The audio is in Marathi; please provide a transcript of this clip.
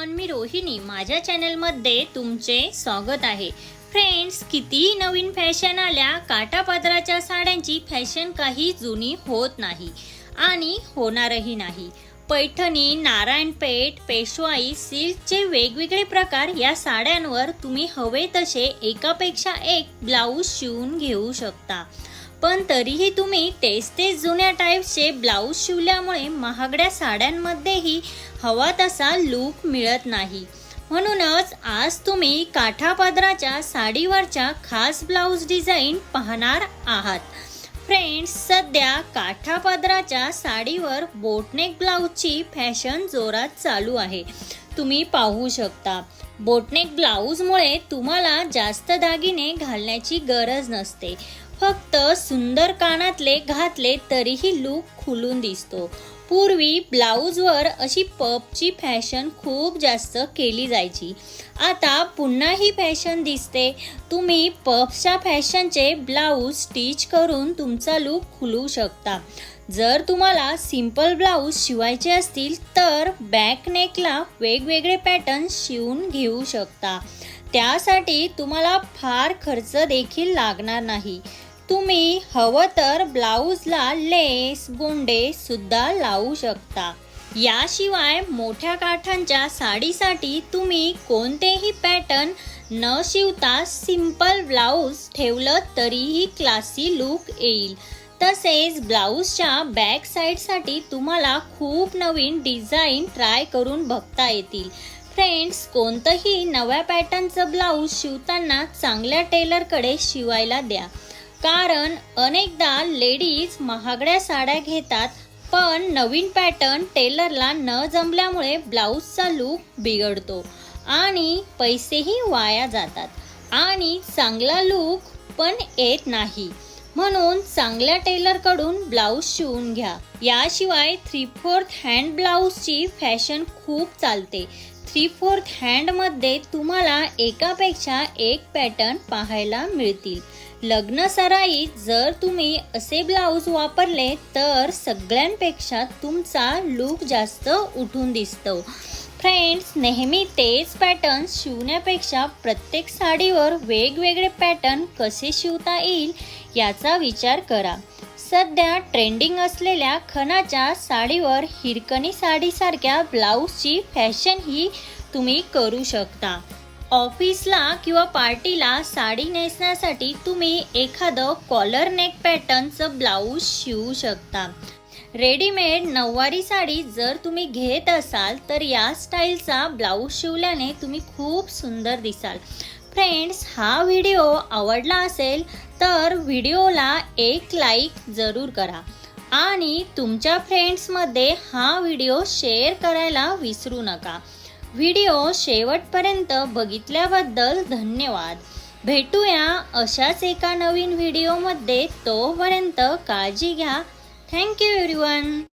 एव्हरीवन मी रोहिणी. माझ्या चॅनलमध्ये तुमचे स्वागत आहे. फ्रेंड्स कितीही नवीन फॅशन आल्या काटापदराच्या साड्यांची फॅशन काही जुनी होत नाही आणि होणारही नाही. पैठणी नारायणपेठ पेशवाई सिल्कचे वेगवेगळे प्रकार या साड्यांवर तुम्ही हवे तसे एकापेक्षा एक ब्लाऊज शिवून घेऊ शकता. पण तरीही तुम्ही तेच तेच जुन्या टाईपचे ब्लाऊज शिवल्यामुळे महागड्या साड्यांमध्येही हवा तसा लूक मिळत नाही. म्हणूनच आज तुम्ही काठापदराच्या साडीवरच्या खास ब्लाऊज डिझाईन पाहणार आहात. फ्रेंड्स सध्या काठापदराच्या साडीवर बोटनेक ब्लाऊजची फॅशन जोरात चालू आहे. तुम्ही पाहू शकता. बोटनेक ब्लाऊजमुळे तुम्हाला जास्त दागिने घालण्याची गरज नसते. फक्त सुंदर कानातले घातले तरीही लूक खुलून दिसतो. पूर्वी ब्लाऊजवर अशी पपची फॅशन खूप जास्त केली जायची. आता पुन्हा ही फॅशन दिसते. तुम्ही पपच्या फॅशनचे ब्लाऊज स्टिच करून तुमचा लूक खुलवू शकता. जर तुम्हाला सिंपल ब्लाऊज शिवायचे असतील तर बॅक नेकला वेगवेगळे पॅटर्न शिवून घेऊ शकता. त्यासाठी तुम्हाला फार खर्च देखील लागणार नाही. तुम्ही हवं तर ब्लाऊजला लेस गोंडे सुद्धा लावू शकता. याशिवाय मोठ्या काठांच्या साडीसाठी तुम्ही कोणतेही पॅटर्न न शिवता सिंपल ब्लाऊज ठेवलं तरीही क्लासी लूक येईल. तसेच ब्लाऊजच्या बॅक साईडसाठी तुम्हाला खूप नवीन डिझाईन ट्राय करून बघता येतील. फ्रेंड्स कोणतंही नव्या पॅटर्नचं ब्लाऊज शिवताना चांगल्या टेलरकडे शिवायला द्या. कारण अनेकदा लेडीज महागड्या साड्या घेतात पण नवीन पॅटर्न टेलरला न जमल्यामुळे ब्लाऊजचा लूक बिघडतो आणि पैसेही वाया जातात. आणि चांगला लूक पण येत नाही. म्हणून चांगल्या टेलरकडून ब्लाऊज शिवून घ्या. याशिवाय थ्री फोर्थ हँड ब्लाऊजची फॅशन खूप चालते. थ्री फोर्थ हँडमध्ये तुम्हाला एकापेक्षा एक पॅटर्न पाहायला मिळतील. लग्नसराईत जर तुम्ही असे ब्लाऊज वापरले तर सगळ्यांपेक्षा तुमचा लूक जास्त उठून दिसतो. फ्रेंड्स नेहमी तेच पॅटर्न शिवण्यापेक्षा प्रत्येक साडीवर वेगवेगळे पॅटर्न कसे शिवता येईल याचा विचार करा. सध्या ट्रेंडिंग असलेल्या खणाच्या साडीवर हिरकणी साडीसारख्या ब्लाऊजची फॅशन ही तुम्ही करू शकता. ऑफिसला किंवा पार्टीला साडी नेसण्यासाठी तुम्ही एखादं कॉलर नेक पॅटर्नचं ब्लाऊज शिवू शकता. रेडीमेड नऊवारी साडी जर तुम्ही घेत असाल तर या स्टाईलचा ब्लाऊज शिवल्याने तुम्ही खूप सुंदर दिसाल. फ्रेंड्स हा व्हिडिओ आवडला असेल तर व्हिडिओला एक लाईक जरूर करा. आणि तुमच्या फ्रेंड्समध्ये हा व्हिडिओ शेअर करायला विसरू नका. व्हिडिओ शेवटपर्यंत बघितल्याबद्दल धन्यवाद. भेटूया अशाच एका नवीन व्हिडिओमध्ये तोपर्यंत काळजी घ्या. Thank you everyone.